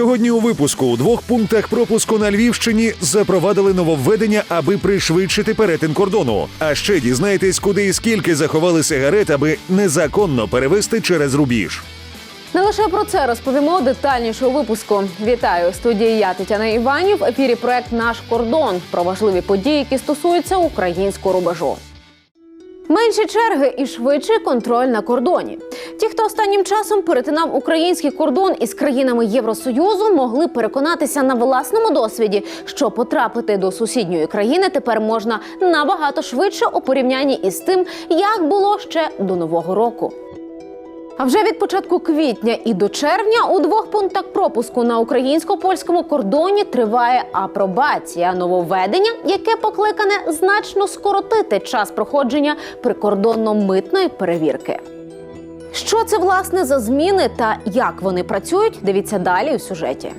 Сьогодні у випуску у двох пунктах пропуску на Львівщині запровадили нововведення, аби пришвидшити перетин кордону. А ще дізнаєтесь, куди і скільки заховали сигарет, аби незаконно перевезти через рубіж. Не лише про це розповімо детальніше у випуску. Вітаю студії. Я Тетяна Іванів. В ефірі проект Наш кордон про важливі події, які стосуються українського рубежу. Менші черги і швидший контроль на кордоні. Ті, хто останнім часом перетинав український кордон із країнами Євросоюзу, могли переконатися на власному досвіді, що потрапити до сусідньої країни тепер можна набагато швидше у порівнянні із тим, як було ще до нового року. А вже від початку квітня і до червня у двох пунктах пропуску на українсько-польському кордоні триває апробація нововведення, яке покликане значно скоротити час проходження прикордонно-митної перевірки. Що це власне за зміни та як вони працюють? Дивіться далі у сюжеті.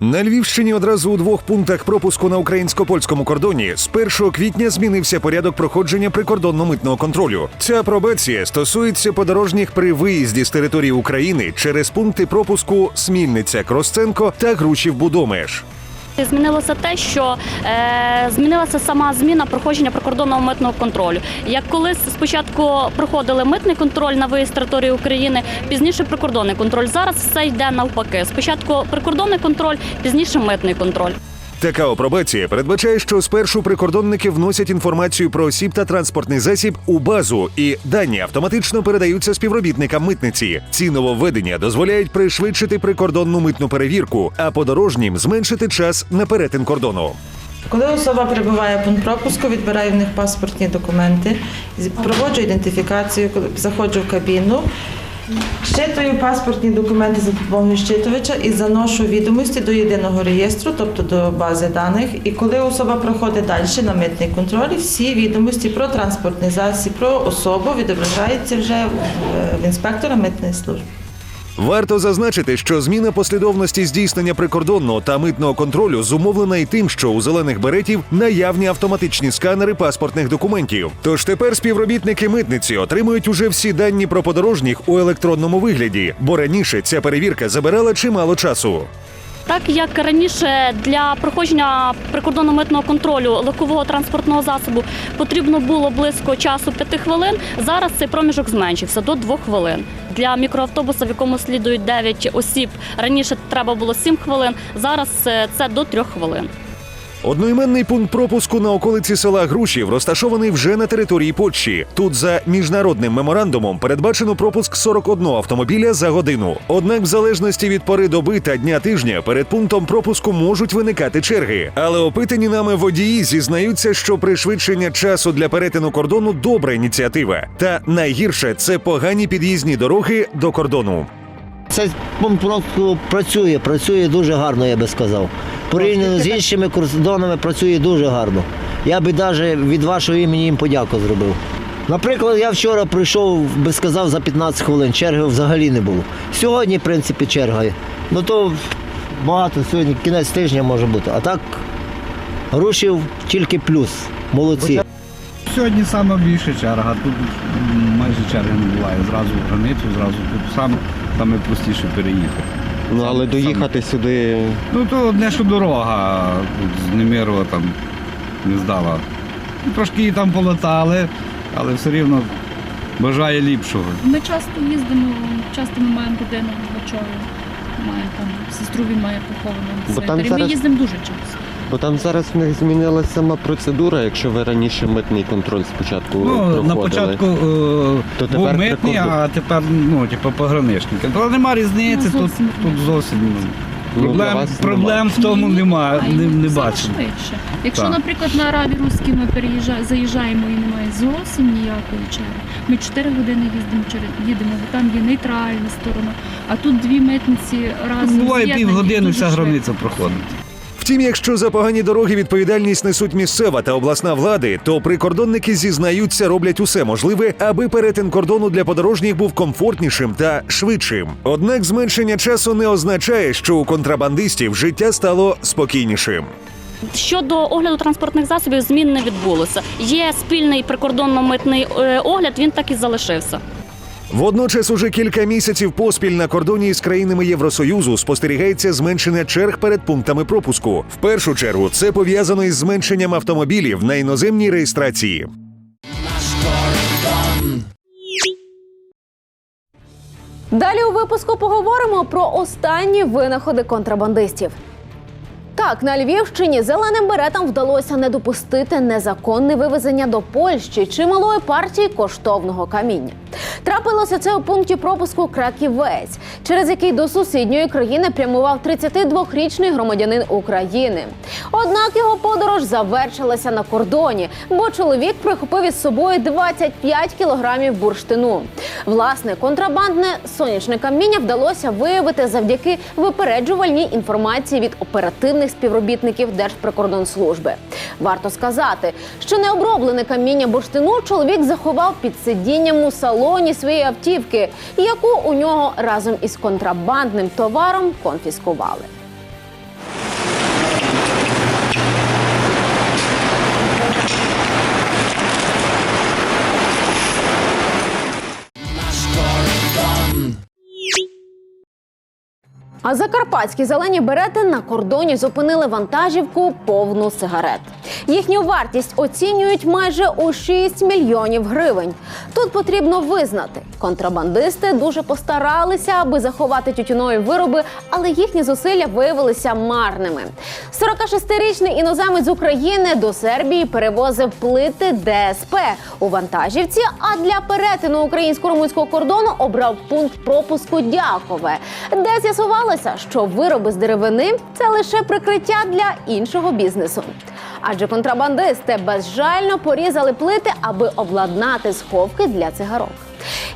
На Львівщині одразу у двох пунктах пропуску на українсько-польському кордоні з 1 квітня змінився порядок проходження прикордонно-митного контролю. Ця пробеція стосується подорожніх при виїзді з території України через пункти пропуску Смільниця Кросценко та Грушів Будомеш. Змінилося те, що е, змінилася сама зміна проходження прикордонного митного контролю. Як колись спочатку проходили митний контроль на виїзд території України, пізніше прикордонний контроль. Зараз все йде навпаки. Спочатку прикордонний контроль, пізніше митний контроль. Така апробація передбачає, що спершу прикордонники вносять інформацію про осіб та транспортний засіб у базу, і дані автоматично передаються співробітникам митниці. Ці нововведення дозволяють пришвидшити прикордонну митну перевірку, а подорожнім зменшити час на перетин кордону. Коли особа прибуває в пункт пропуску, відбираю в них паспортні документи, проводжу ідентифікацію, заходжу в кабіну, щитую паспортні документи за допомогою щитувача і заношу відомості до єдиного реєстру, тобто до бази даних. І коли особа проходить далі на митний контроль, всі відомості про транспортний засіб, про особу відображаються вже в- в інспектора митної служби. Варто зазначити, що зміна послідовності здійснення прикордонного та митного контролю зумовлена і тим, що у зелених беретів наявні автоматичні сканери паспортних документів. Тож тепер співробітники митниці отримують уже всі дані про подорожніх у електронному вигляді, бо раніше ця перевірка забирала чимало часу. Так як раніше для проходження прикордонно-митного контролю легкового транспортного засобу потрібно було близько часу 5 хвилин, зараз цей проміжок зменшився до 2 хвилин. Для мікроавтобуса, в якому слідують 9 осіб, раніше треба було 7 хвилин, зараз е, це до 3 хвилин. Одноіменний пункт пропуску на околиці села Грушів розташований вже на території Польщі. Тут за міжнародним меморандумом передбачено пропуск 41 автомобіля за годину. Однак, в залежності від пори доби та дня тижня, перед пунктом пропуску можуть виникати черги. Але опитані нами водії зізнаються, що пришвидшення часу для перетину кордону добра ініціатива. Та найгірше це погані під'їзні дороги до кордону. Цей пункт пропуску працює, працює дуже гарно, я би сказав. Порівняно з іншими кордонами працює дуже гарно. Я би навіть від вашого імені їм подяку зробив. Наприклад, я вчора прийшов, би сказав, за 15 хвилин, черги взагалі не було. Сьогодні, в принципі, черга є. Ну то багато, сьогодні кінець тижня може бути. А так рушив тільки плюс. Молодці. Сьогодні саме більше черга, тут майже черги не буває. Зразу в границю, зразу тут сам, саме простіше переїхати. Ну, але доїхати сюди. Ну то одне, що дорога тут з Немирова там не здала. Ну, Трошки її там полатали, але все рівно бажає ліпшого. Ми часто їздимо, часто ми маємо будинок в Бачові. Має там сестру він має поховану Бо там зараз- Ми їздимо дуже часто. Бо там зараз в них змінилася сама процедура, якщо ви раніше митний контроль спочатку Ну, проходили. на початку е, То був тепер митний, прикордон- а тепер ну, типу, пограничники. Але нема різниці, Ну, тут, зовсім тут зовсім ну, Ну, для проблем, вас проблем в тому немає, не, не бачимо. швидше. Якщо, Так. наприклад, на Араві Руській ми переїжджаємо, заїжджаємо і немає зовсім ніякої черги. Ми 4 години їздимо через їдемо, бо там є нейтральна сторона. А тут дві митниці разом. Буває з'єднані, півгодини дуже вся швидко. границя проходить. Втім, якщо за погані дороги відповідальність несуть місцева та обласна влади, то прикордонники зізнаються, роблять усе можливе, аби перетин кордону для подорожніх був комфортнішим та швидшим. Однак зменшення часу не означає, що у контрабандистів життя стало спокійнішим. Щодо огляду транспортних засобів, змін не відбулося. Є спільний прикордонно-митний е, огляд, він так і залишився. Водночас, уже кілька місяців поспіль на кордоні з країнами Євросоюзу спостерігається зменшення черг перед пунктами пропуску. В першу чергу це пов'язано із зменшенням автомобілів на іноземній реєстрації. Далі у випуску поговоримо про останні винаходи контрабандистів. Так, на Львівщині зеленим беретам вдалося не допустити незаконне вивезення до Польщі чималої партії коштовного каміння. Трапилося це у пункті пропуску Краківець, через який до сусідньої країни прямував 32-річний громадянин України. Однак його подорож завершилася на кордоні, бо чоловік прихопив із собою 25 кілограмів бурштину. Власне, контрабандне сонячне каміння вдалося виявити завдяки випереджувальній інформації від оперативних співробітників Держприкордонслужби. Варто сказати, що необроблене каміння бурштину чоловік заховав під сидінням у салоні своєї автівки, яку у нього разом із контрабандним товаром конфіскували. А закарпатські зелені берети на кордоні зупинили вантажівку повну сигарет. Їхню вартість оцінюють майже у 6 мільйонів гривень. Тут потрібно визнати, контрабандисти дуже постаралися, аби заховати тютюнові вироби, але їхні зусилля виявилися марними. 46-річний іноземець з України до Сербії перевозив плити ДСП у вантажівці. А для перетину українсько-румунського кордону обрав пункт пропуску Дякове, де з'ясувалося, що вироби з деревини це лише прикриття для іншого бізнесу. Адже контрабандисти безжально порізали плити, аби обладнати сховки для цигарок.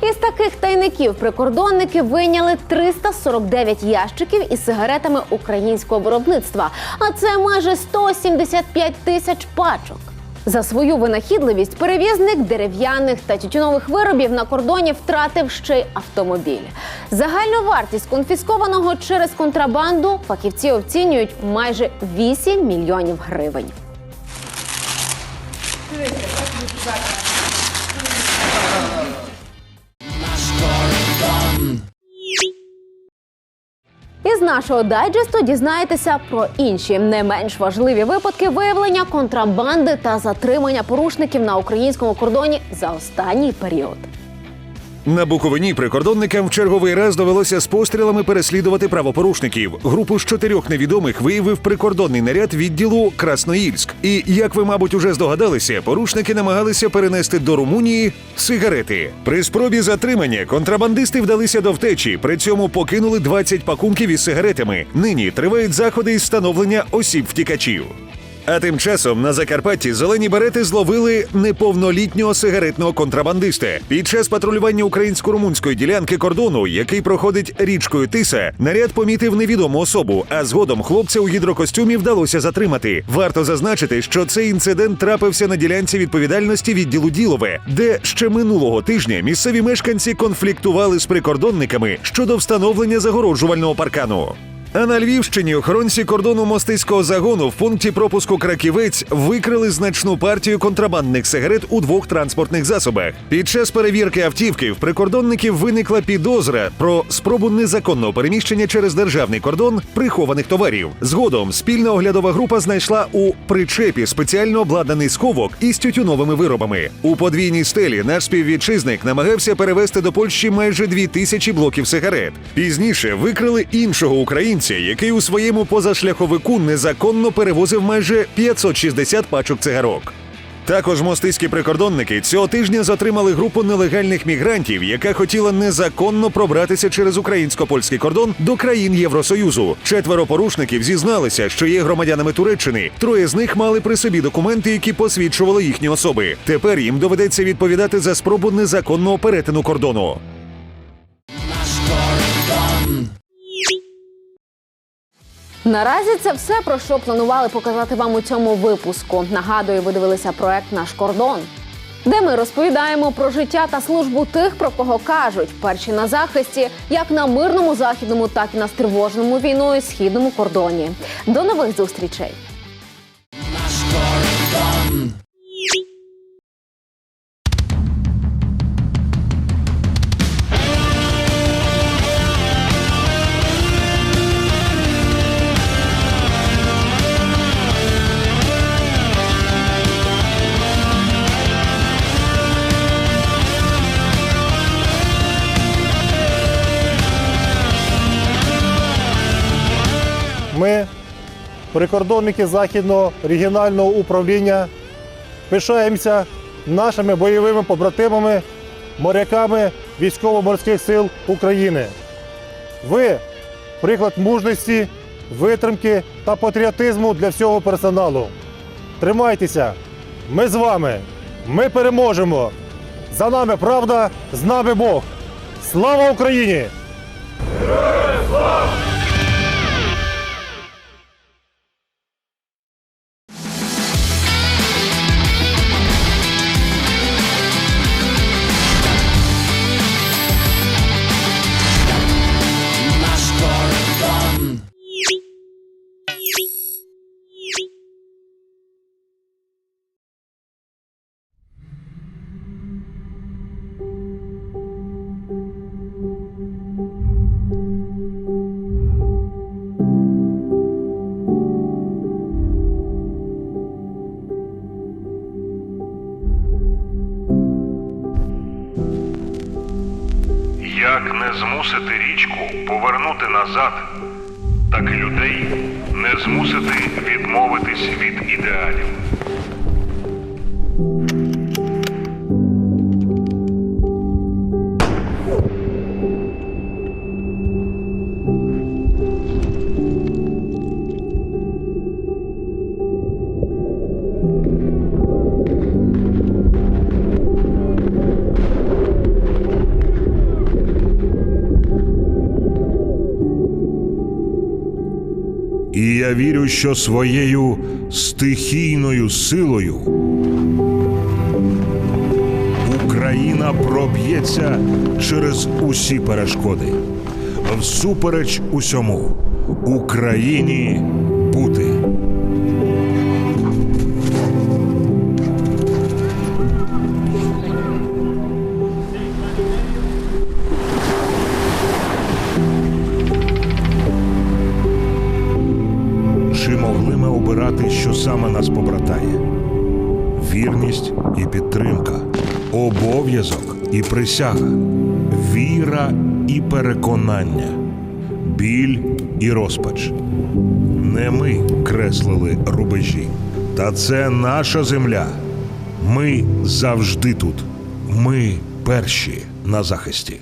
Із таких тайників прикордонники вийняли 349 ящиків із сигаретами українського виробництва, а це майже 175 тисяч пачок. За свою винахідливість перевізник дерев'яних та тютюнових виробів на кордоні втратив ще й автомобіль. Загальну вартість конфіскованого через контрабанду фахівці оцінюють майже 8 мільйонів гривень. Із нашого дайджесту дізнаєтеся про інші не менш важливі випадки виявлення контрабанди та затримання порушників на українському кордоні за останній період. На Буковині прикордонникам в черговий раз довелося з пострілами переслідувати правопорушників. Групу з чотирьох невідомих виявив прикордонний наряд відділу Красноїльськ. І як ви, мабуть, уже здогадалися, порушники намагалися перенести до Румунії сигарети. При спробі затримання контрабандисти вдалися до втечі. При цьому покинули 20 пакунків із сигаретами. Нині тривають заходи із встановлення осіб втікачів. А тим часом на Закарпатті зелені берети зловили неповнолітнього сигаретного контрабандиста. Під час патрулювання українсько-румунської ділянки кордону, який проходить річкою Тиса, наряд помітив невідому особу, а згодом хлопця у гідрокостюмі вдалося затримати. Варто зазначити, що цей інцидент трапився на ділянці відповідальності відділу Ділове, де ще минулого тижня місцеві мешканці конфліктували з прикордонниками щодо встановлення загороджувального паркану. А на Львівщині охоронці кордону мостиського загону в пункті пропуску Краківець викрили значну партію контрабандних сигарет у двох транспортних засобах. Під час перевірки автівки в прикордонників виникла підозра про спробу незаконного переміщення через державний кордон прихованих товарів. Згодом спільна оглядова група знайшла у причепі спеціально обладнаний сховок із тютюновими виробами. У подвійній стелі наш співвітчизник намагався перевезти до Польщі майже дві тисячі блоків сигарет. Пізніше викрили іншого українця, який у своєму позашляховику незаконно перевозив майже 560 пачок цигарок. Також мостиські прикордонники цього тижня затримали групу нелегальних мігрантів, яка хотіла незаконно пробратися через українсько-польський кордон до країн Євросоюзу. Четверо порушників зізналися, що є громадянами Туреччини. Троє з них мали при собі документи, які посвідчували їхні особи. Тепер їм доведеться відповідати за спробу незаконного перетину кордону. Наразі це все про що планували показати вам у цьому випуску. Нагадую, ви дивилися проект Наш кордон, де ми розповідаємо про життя та службу тих, про кого кажуть, перші на захисті, як на мирному західному, так і на стривоженому війною східному кордоні. До нових зустрічей! Прикордонники Західного регіонального управління, пишаємося нашими бойовими побратимами, моряками військово-морських сил України. Ви приклад мужності, витримки та патріотизму для всього персоналу. Тримайтеся! Ми з вами! Ми переможемо! За нами правда, з нами Бог! Слава Україні! Як не змусити річку повернути назад, так і людей не змусити відмовитись від ідеалів. Вірю, що своєю стихійною силою Україна проб'ється через усі перешкоди. Всупереч усьому Україні Вірність і підтримка, обов'язок і присяга, віра і переконання, біль і розпач. Не ми креслили рубежі, та це наша земля. Ми завжди тут. Ми перші на захисті.